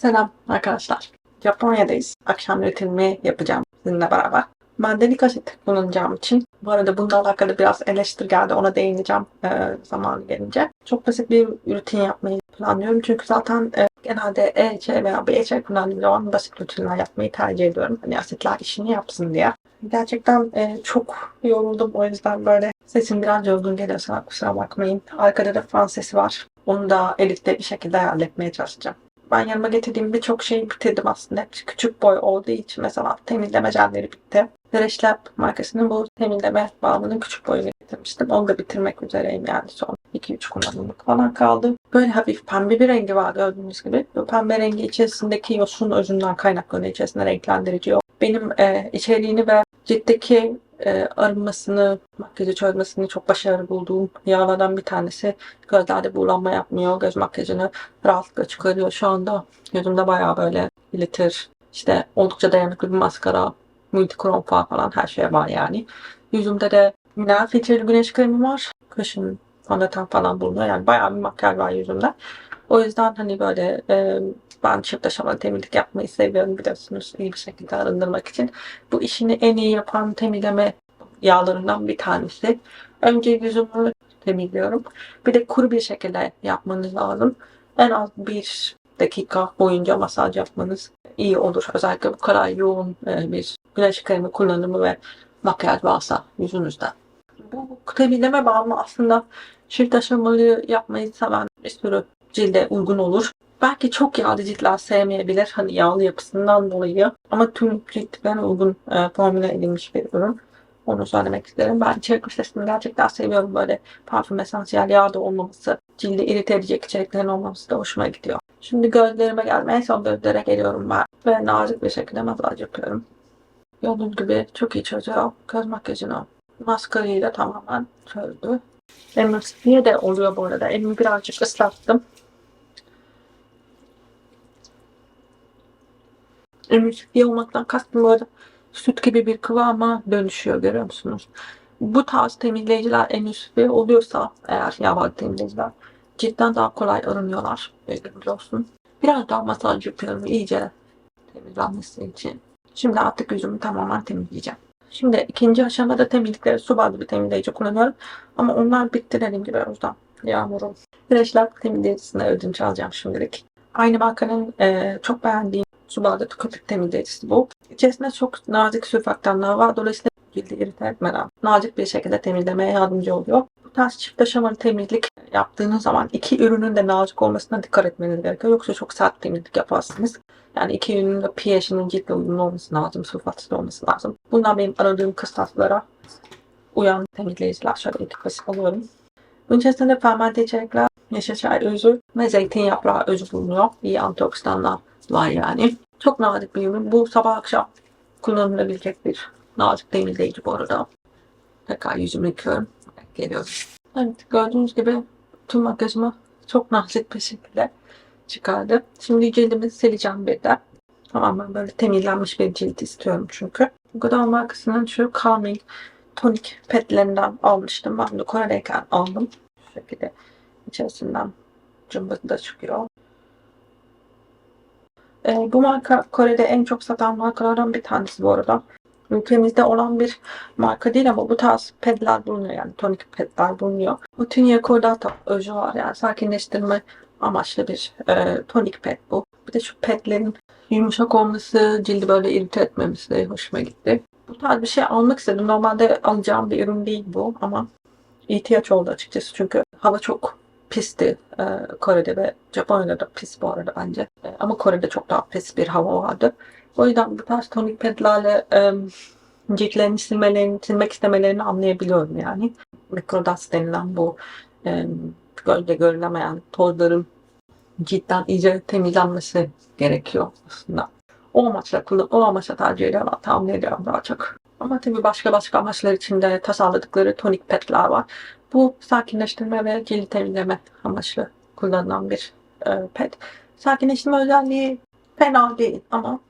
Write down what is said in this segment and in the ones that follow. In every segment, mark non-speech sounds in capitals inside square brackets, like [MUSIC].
Selam arkadaşlar. Japonya'dayız. Akşam rutinimi yapacağım sizinle beraber. Mandanik asit kullanacağım için. Bu arada bununla alakalı biraz eleştiri geldi. Ona değineceğim e, zamanı gelince. Çok basit bir rutin yapmayı planlıyorum. Çünkü zaten e, genelde EC veya BC kullandığım zaman basit rutinler yapmayı tercih ediyorum. Hani asitler işini yapsın diye. Gerçekten e, çok yoruldum. O yüzden böyle sesim biraz yorgun geliyorsa kusura bakmayın. Arkada da fan sesi var. Onu da elitte bir şekilde halletmeye çalışacağım. Ben yanıma getirdiğim birçok şeyi bitirdim aslında. Hepsi küçük boy olduğu için mesela temizleme jelleri bitti. Fresh Lab markasının bu temizleme balmının küçük boyunu getirmiştim. Onu da bitirmek üzereyim yani son 2-3 kullanımlık falan kaldı. Böyle hafif pembe bir rengi var gördüğünüz gibi. Bu pembe rengi içerisindeki yosun özünden kaynaklanıyor. içerisinde renklendirici yok. Benim e, içeriğini ve ciltteki e, arınmasını, makyajı çözmesini çok başarılı bulduğum yağlardan bir tanesi. Gözlerde buğulanma yapmıyor. Göz makyajını rahatlıkla çıkarıyor. Şu anda gözümde bayağı böyle glitter, işte oldukça dayanıklı bir maskara, multikrom far falan her şey var yani. Yüzümde de mineral filtreli güneş kremi var. Kışın fondöten falan bulunuyor. Yani bayağı bir makyaj var yüzümde. O yüzden hani böyle e, ben çift aşamalı temizlik yapmayı seviyorum biliyorsunuz iyi bir şekilde arındırmak için. Bu işini en iyi yapan temizleme yağlarından bir tanesi. Önce yüzümü temizliyorum. Bir de kuru bir şekilde yapmanız lazım. En az bir dakika boyunca masaj yapmanız iyi olur. Özellikle bu kadar yoğun e, bir güneş kremi kullanımı ve makyaj varsa yüzünüzde. Bu temizleme balmı aslında çift aşamalı yapmayı seven bir sürü cilde uygun olur. Belki çok yağlı ciltler sevmeyebilir hani yağlı yapısından dolayı ama tüm ciltlerine uygun e, formüle edilmiş bir ürün. Onu söylemek isterim. Ben içerik listesini gerçekten seviyorum. Böyle parfüm esansiyel yağ da olmaması, cildi irite edecek içeriklerin olmaması da hoşuma gidiyor. Şimdi gözlerime gelmeye en son gözlere geliyorum ben. Ve nazik bir şekilde masaj yapıyorum. Gördüğünüz gibi çok iyi çözüyor göz makyajını. Maskarayı tamamen çözdü. Emulsifiye de oluyor bu arada. Elimi birazcık ıslattım. Emulsifiye olmaktan kastım böyle süt gibi bir kıvama dönüşüyor görüyor musunuz? Bu tarz temizleyiciler emulsifiye oluyorsa eğer yağlı temizleyiciler cidden daha kolay arınıyorlar. Bilginiz. Biraz daha masaj yapıyorum iyice temizlenmesi için. Şimdi artık yüzümü tamamen temizleyeceğim. Şimdi ikinci aşamada temizlikleri su bazlı bir temizleyici kullanıyorum. Ama onlar bitti dediğim gibi o yüzden yağmurum. Fresh Lab temizleyicisine ödünç alacağım şimdilik. Aynı markanın e, çok beğendiğim su bazlı köpük temizleyicisi bu. İçerisinde çok nazik sülfaktanlar var. Dolayısıyla cildi irite etmeden nazik bir şekilde temizlemeye yardımcı oluyor. Bu tarz çift aşamalı temizlik yaptığınız zaman iki ürünün de nazik olmasına dikkat etmeniz gerekiyor. Yoksa çok sert temizlik yaparsınız. Yani iki ürünün de pH'inin ciltle uyumlu olması lazım, sulfatsız olması lazım. Bunlar benim aradığım kıstaslara uyan temizleyiciler. Şöyle iki kaşık alıyorum. Bunun içerisinde fermente içerikler, yeşil çay özü ve zeytin yaprağı özü bulunuyor. İyi antioksidanlar var yani. Çok nazik bir ürün. Bu sabah akşam kullanılabilecek bir nazik temizleyici bu arada. Tekrar yüzümü yıkıyorum. Geliyorum. Evet gördüğünüz gibi tüm makyajımı çok nazik bir şekilde çıkardı. Şimdi cildimi sileceğim bir de. Tamamen böyle temizlenmiş bir cilt istiyorum çünkü. Gıda markasının şu Calming tonik petlerinden almıştım. Ben de Kore'deyken aldım. Şu şekilde içerisinden cımbızı da çıkıyor. Ee, bu marka Kore'de en çok satan markalardan bir tanesi bu arada. Ülkemizde olan bir marka değil ama bu tarz pedler bulunuyor yani tonik pedler bulunuyor. Bu Tünya Cordata özü var yani sakinleştirme amaçlı bir e, tonik ped bu. Bir de şu pedlerin yumuşak olması, cildi böyle irite etmemesi de hoşuma gitti. Bu tarz bir şey almak istedim. Normalde alacağım bir ürün değil bu ama ihtiyaç oldu açıkçası. Çünkü hava çok pisti e, Kore'de ve Japonya'da da pis bu arada bence. E, ama Kore'de çok daha pis bir hava vardı. O yüzden bu tarz tonik pedlerle e, ciltlerini silmelerini, silmek istemelerini anlayabiliyorum yani. Mikrodust denilen bu e, gölge görülemeyen tozların cidden iyice temizlenmesi gerekiyor aslında. O amaçla kullan, o amaçla tercih ediyorlar, tahmin ediyorum daha çok. Ama tabii başka başka amaçlar için de tasarladıkları tonik petler var. Bu sakinleştirme ve cilt temizleme amaçlı kullanılan bir e, pet. Sakinleştirme özelliği fena değil ama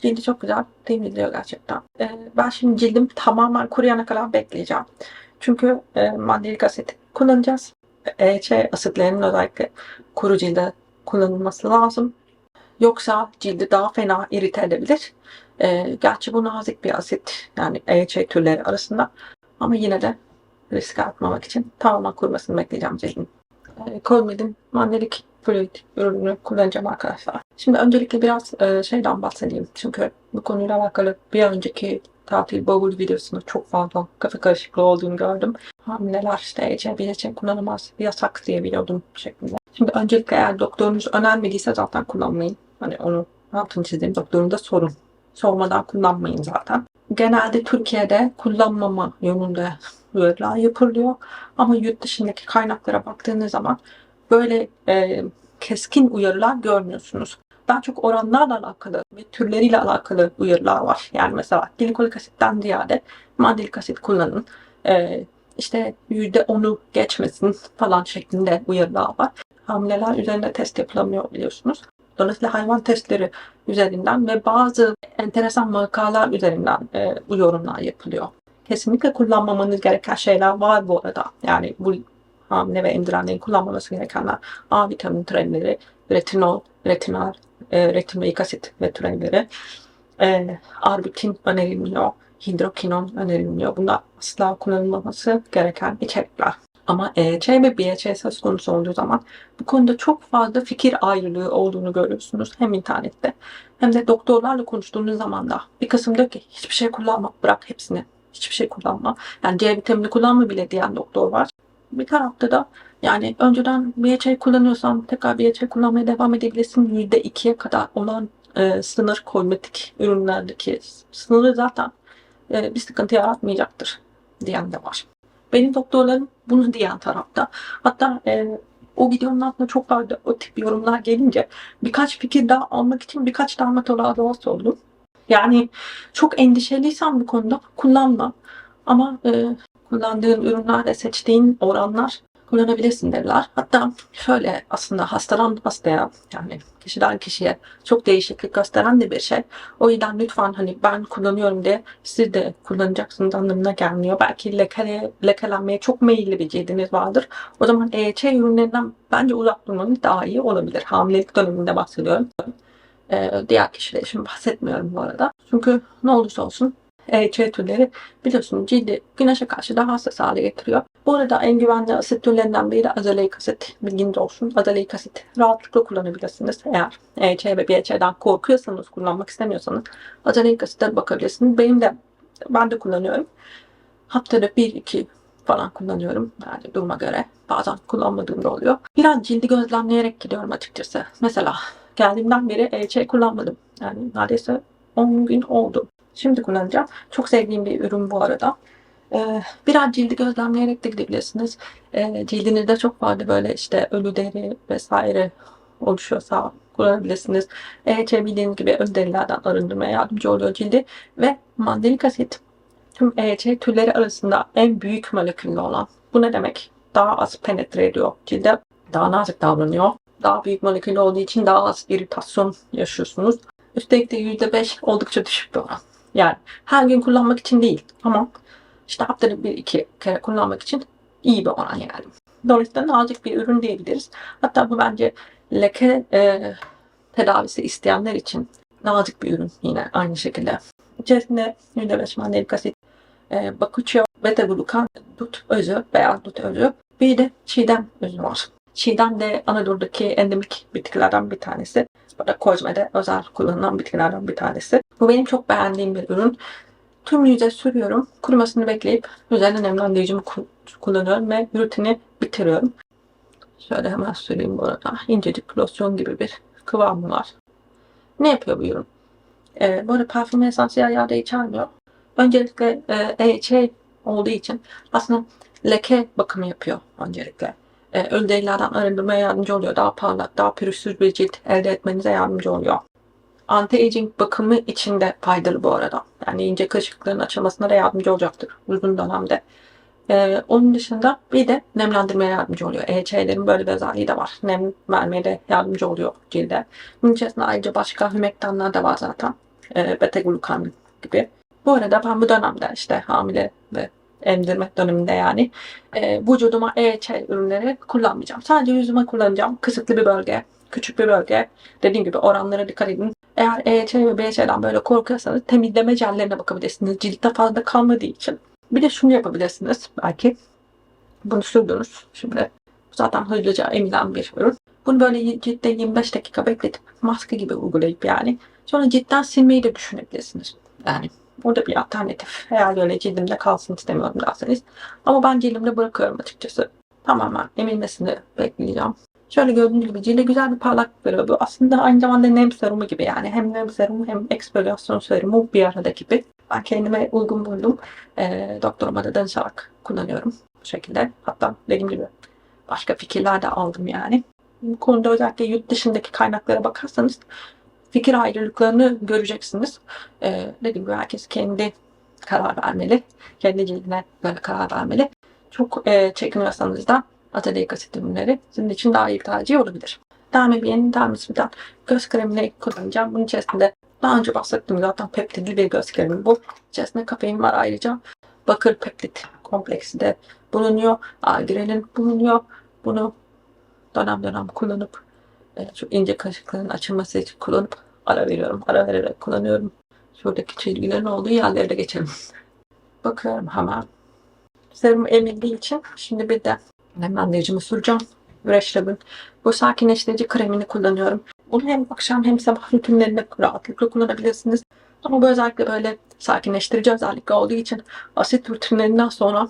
cildi çok güzel temizliyor gerçekten. E, ben şimdi cildim tamamen kuruyana kadar bekleyeceğim. Çünkü e, mandalik asit kullanacağız. EC asitlerinin özellikle kuru cilde kullanılması lazım. Yoksa cildi daha fena irite edebilir. Ee, gerçi bu nazik bir asit yani EHA türleri arasında ama yine de riske atmamak için tamamen kurumasını bekleyeceğim cildin. Ee, Colmed'in mannelik fluid ürününü kullanacağım arkadaşlar. Şimdi öncelikle biraz e, şeyden bahsedeyim. Çünkü bu konuyla alakalı bir önceki tatil bavul videosunda çok fazla kafa karışıklığı olduğunu gördüm. Hamileler işte EHA, BHA kullanamaz, yasak diye biliyordum şeklinde. Şimdi öncelikle eğer doktorunuz önermediyse zaten kullanmayın. Hani onu altını çizeyim. Doktorunda sorun. Sormadan kullanmayın zaten. Genelde Türkiye'de kullanmama yönünde uyarılar yapılıyor. Ama yurt dışındaki kaynaklara baktığınız zaman böyle e, keskin uyarılar görmüyorsunuz. Daha çok oranlarla alakalı ve türleriyle alakalı uyarılar var. Yani mesela glikolik asitten ziyade mandelik asit kullanın. E, işte %10'u geçmesin falan şeklinde uyarılar var. Hamileler üzerinde test yapılamıyor biliyorsunuz. Dolayısıyla hayvan testleri üzerinden ve bazı enteresan vakalar üzerinden e, bu yorumlar yapılıyor. Kesinlikle kullanmamanız gereken şeyler var bu arada. Yani bu hamile ve emzirenlerin kullanmaması gerekenler A vitamin türevleri, retinol, retinal, e, retinoik asit ve türevleri, e, arbutin önerilmiyor, hidrokinon önerilmiyor. Bunlar asla kullanılmaması gereken içerikler. Ama EHC ve BHC söz konusu olduğu zaman bu konuda çok fazla fikir ayrılığı olduğunu görüyorsunuz. Hem internette hem de doktorlarla konuştuğunuz zaman da bir kısım diyor ki hiçbir şey kullanma, bırak hepsini. Hiçbir şey kullanma. Yani C vitamini kullanma bile diyen doktor var. Bir tarafta da yani önceden BHA kullanıyorsan tekrar BHA kullanmaya devam edebilirsin. %2'ye kadar olan e, sınır kozmetik ürünlerdeki sınırı zaten e, bir sıkıntı yaratmayacaktır diyen de var. Benim doktorlarım bunu diyen tarafta. Hatta e, o videonun altında çok fazla o tip yorumlar gelince birkaç fikir daha almak için birkaç dermatoloğa da sordum. Yani çok endişeliysen bu konuda kullanma. Ama e, kullandığın ürünlerle seçtiğin oranlar kullanabilirsin dediler. Hatta şöyle aslında hastadan hastaya yani kişiden kişiye çok değişiklik gösteren de bir şey. O yüzden lütfen hani ben kullanıyorum diye siz de kullanacaksınız anlamına gelmiyor. Belki leke, lekelenmeye çok meyilli bir cildiniz vardır. O zaman EHC ürünlerinden bence uzak durmanız daha iyi olabilir. Hamilelik döneminde bahsediyorum. Ee, diğer kişiler için bahsetmiyorum bu arada. Çünkü ne olursa olsun EHC türleri biliyorsunuz cildi güneşe karşı daha hassas hale getiriyor. Bu arada en güvenli asit türlerinden biri azelaic asit. Bilginiz olsun. Azelaic asit rahatlıkla kullanabilirsiniz. Eğer EHC ve BHC'den korkuyorsanız, kullanmak istemiyorsanız azelaic asite bakabilirsiniz. Benim de ben de kullanıyorum. Haftada 1-2 falan kullanıyorum. Yani duruma göre. Bazen kullanmadığım da oluyor. Biraz cildi gözlemleyerek gidiyorum açıkçası. Mesela geldiğimden beri EHC kullanmadım. Yani neredeyse 10 gün oldu. Şimdi kullanacağım. Çok sevdiğim bir ürün bu arada. Ee, biraz cildi gözlemleyerek de gidebilirsiniz. Ee, cildinizde çok fazla böyle işte ölü deri vesaire oluşuyorsa kullanabilirsiniz. EHC bildiğiniz gibi ölü derilerden arındırmaya yardımcı oluyor cildi. Ve mandelik asit tüm EHC türleri arasında en büyük moleküllü olan. Bu ne demek? Daha az penetre ediyor cilde. Daha nazik davranıyor. Daha büyük moleküllü olduğu için daha az iritasyon yaşıyorsunuz. Üstelik de %5 oldukça düşük bir oran. Yani her gün kullanmak için değil ama işte haftada bir iki kere kullanmak için iyi bir oran yani. Dolayısıyla nazik bir ürün diyebiliriz. Hatta bu bence leke e, tedavisi isteyenler için nazik bir ürün yine aynı şekilde. İçerisinde %5 mandelik asit, e, bakuçio, beta glukan, dut özü, beyaz dut özü, bir de çiğdem özü var. Çiğdem de Anadolu'daki endemik bitkilerden bir tanesi. Burada kozmede özel kullanılan bitkilerden bir tanesi. Bu benim çok beğendiğim bir ürün. Tüm yüze sürüyorum. Kurumasını bekleyip üzerine nemlendiricimi kullanıyorum ve rutini bitiriyorum. Şöyle hemen süreyim bu arada. İncecik losyon gibi bir kıvamı var. Ne yapıyor bu ürün? Ee, bu arada parfüm esansiyel yağda içermiyor. Öncelikle e, EHA olduğu için aslında leke bakımı yapıyor öncelikle. E, ölü derilerden arındırmaya yardımcı oluyor. Daha parlak, daha pürüzsüz bir cilt elde etmenize yardımcı oluyor. Anti-aging bakımı için de faydalı bu arada. Yani ince kırışıklıkların açılmasına da yardımcı olacaktır uzun dönemde. Ee, onun dışında bir de nemlendirmeye yardımcı oluyor. EHC'lerin böyle bir özelliği de var. Nem vermeye de yardımcı oluyor cilde. Bunun içerisinde ayrıca başka hümektanlar da var zaten. Ee, beta glukan gibi. Bu arada ben bu dönemde işte hamile ve emzirme döneminde yani e, vücuduma EHC ürünleri kullanmayacağım. Sadece yüzüme kullanacağım. Kısıtlı bir bölge. Küçük bir bölge. Dediğim gibi oranlara dikkat edin. Eğer EC ve BC'den böyle korkuyorsanız temizleme jellerine bakabilirsiniz. Ciltte fazla kalmadığı için. Bir de şunu yapabilirsiniz belki. Bunu sürdünüz. Şimdi zaten hızlıca emilen bir ürün. Bunu böyle ciltte 25 dakika bekletip maske gibi uygulayıp yani sonra ciltten silmeyi de düşünebilirsiniz. Yani o da bir alternatif. Eğer böyle cildimde kalsın istemiyorum derseniz. Ama ben cildimde bırakıyorum açıkçası. Tamamen emilmesini bekleyeceğim. Şöyle gördüğünüz gibi cilde güzel bir parlaklık veriyor. Bu aslında aynı zamanda nem serumu gibi yani. Hem nem serumu hem eksfoliasyon serumu bir arada gibi. Ben kendime uygun buldum. Ee, doktoruma da danışarak kullanıyorum bu şekilde. Hatta dediğim gibi başka fikirler de aldım yani. Bu konuda özellikle yurt dışındaki kaynaklara bakarsanız fikir ayrılıklarını göreceksiniz. Ee, dediğim gibi herkes kendi karar vermeli. Kendi cildine göre karar vermeli. Çok e, çekiniyorsanız da atölye asit ürünleri sizin için daha iyi bir tercih olabilir. Dermavier'in Dermismith'ten göz kremini kullanacağım. Bunun içerisinde daha önce bahsettiğim zaten peptidli bir göz kremi bu. İçerisinde kafein var ayrıca. Bakır peptit kompleksi de bulunuyor. Algirelin bulunuyor. Bunu dönem dönem kullanıp e, şu ince kaşıkların açılması için kullanıp ara veriyorum. Ara vererek kullanıyorum. Şuradaki çizgilerin olduğu yerlere de geçelim. [LAUGHS] Bakıyorum hemen. Serum emildiği için şimdi bir de nemlendiricimi süreceğim. Fresh bu sakinleştirici kremini kullanıyorum. Bunu hem akşam hem sabah rutinlerinde rahatlıkla kullanabilirsiniz. Ama bu özellikle böyle sakinleştirici özellikle olduğu için asit rutinlerinden sonra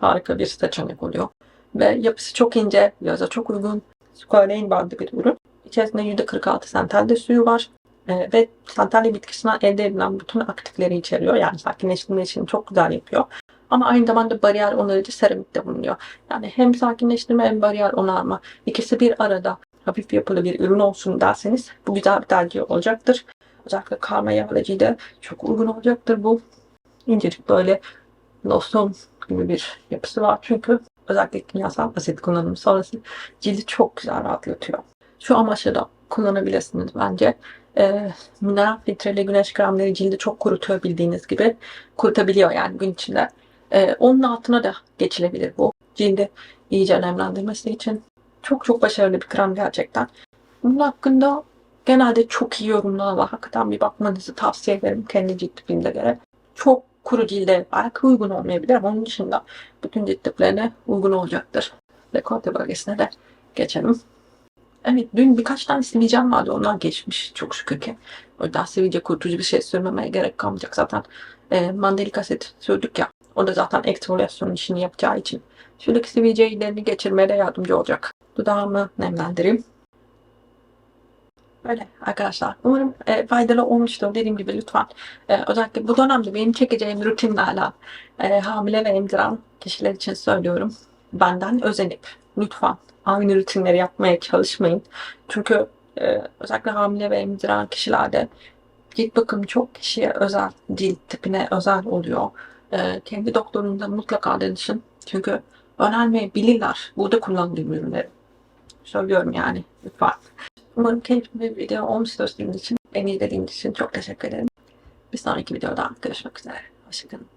harika bir seçenek oluyor. Ve yapısı çok ince, yaza çok uygun. Squalane bandı bir ürün. İçerisinde %46 santalde suyu var. Ee, ve santalya bitkisinden elde edilen bütün aktifleri içeriyor. Yani sakinleştirme için çok güzel yapıyor. Ama aynı zamanda bariyer onarıcı seramik de bulunuyor. Yani hem sakinleştirme hem bariyer onarma. ikisi bir arada hafif yapılı bir ürün olsun derseniz bu güzel bir tercih olacaktır. Özellikle karma yağlayıcı da çok uygun olacaktır bu. İncecik böyle lotion gibi bir yapısı var. Çünkü özellikle kimyasal asit kullanımı sonrası cildi çok güzel rahatlatıyor. Şu amaçla da kullanabilirsiniz bence. Ee, mineral filtreli güneş kremleri cildi çok kurutuyor bildiğiniz gibi. Kurutabiliyor yani gün içinde. Ee, onun altına da geçilebilir bu. Cildi iyice nemlendirmesi için. Çok çok başarılı bir krem gerçekten. Bunun hakkında genelde çok iyi yorumlar var. Hakikaten bir bakmanızı tavsiye ederim kendi cilt tipinize göre. Çok kuru cilde belki uygun olmayabilir ama onun dışında bütün cilt tiplerine uygun olacaktır. Dekolte bölgesine de geçelim. Evet dün birkaç tane sivilcem vardı. Onlar geçmiş çok şükür ki. Yüzden sivilce kurutucu bir şey sürmemeye gerek kalmayacak zaten. E, mandalik asit sürdük ya. O da zaten eksfoliasyon işini yapacağı için. Şuradaki sivilce ilerini geçirmeye de yardımcı olacak. Dudağımı nemlendireyim. Böyle arkadaşlar. Umarım e, faydalı olmuştur. Dediğim gibi lütfen e, özellikle bu dönemde benim çekeceğim rutinlerle e, hamile ve emziren kişiler için söylüyorum. Benden özenip lütfen aynı rutinleri yapmaya çalışmayın. Çünkü e, özellikle hamile ve emziren kişilerde cilt bakımı çok kişiye özel, cilt tipine özel oluyor. E, kendi doktorunda mutlaka danışın. Çünkü önermeyebilirler. Burada kullandığım ürünleri. Söylüyorum yani lütfen. Umarım keyifli bir video olmuştur sizin için. Beni izlediğiniz için çok teşekkür ederim. Bir sonraki videoda görüşmek üzere. Hoşçakalın.